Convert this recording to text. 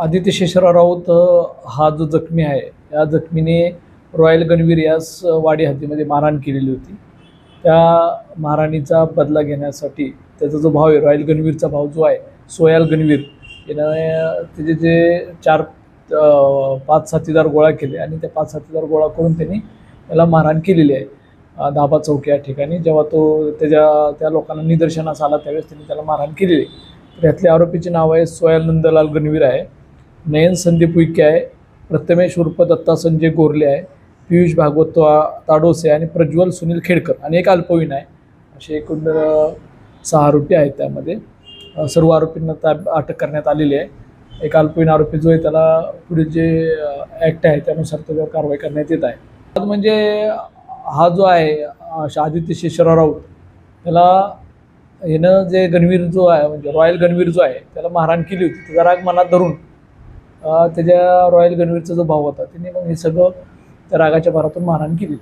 आदित्य शेषराव राऊत हा जो जखमी आहे या जखमीने रॉयल गणवीर यास वाडी हद्दीमध्ये मारहाण केलेली होती. त्या मारहाणीचा बदला घेण्यासाठी त्याचा जो भाव आहे रॉयल गणवीरचा भाव जो आहे सोयाल गणवीर यानं त्याचे जे चार पाच साथीदार गोळा केले आणि त्या पाच साथीदार गोळा करून त्यांनी त्याला मारहाण केलेली आहे. धाबा दाबा चौक या ठिकाणी जेव्हा तो त्याच्या त्या लोकांना निदर्शनास आला त्यावेळेस त्यांनी त्याला मारहाण केलेली आहे. तर यातल्या आरोपीचे नाव आहे सोयाल नंदलाल गणवीर आहे. नयन संदीप उईके आहे प्रथमेश उर्फ दत्ता संजय गोरले आहे पियुष भागवत ताडोसे आणि प्रज्वल सुनील खेडकर. आणि एक अल्पवयीन आहे. असे एकूण सहा आरोपी आहेत त्यामध्ये. सर्व आरोपींना ताब अटक करण्यात आलेली आहे. एक अल्पवयीन आरोपी जो आहे त्याला पुढे जे ॲक्ट आहे त्यानुसार त्याच्यावर कारवाई करण्यात येत आहे. आज म्हणजे हा जो आहे आदित्य शेषराव राऊत त्याला यानं जे गणवीर जो आहे म्हणजे रॉयल गणवीर जो आहे त्याला मारहाण केली होती. त्याचा राग मनात धरून त्याच्या रॉयल गणवीरचा जो भाव होता त्याने मग हे सगळं त्या रागाच्या भरातून मारहाण केली.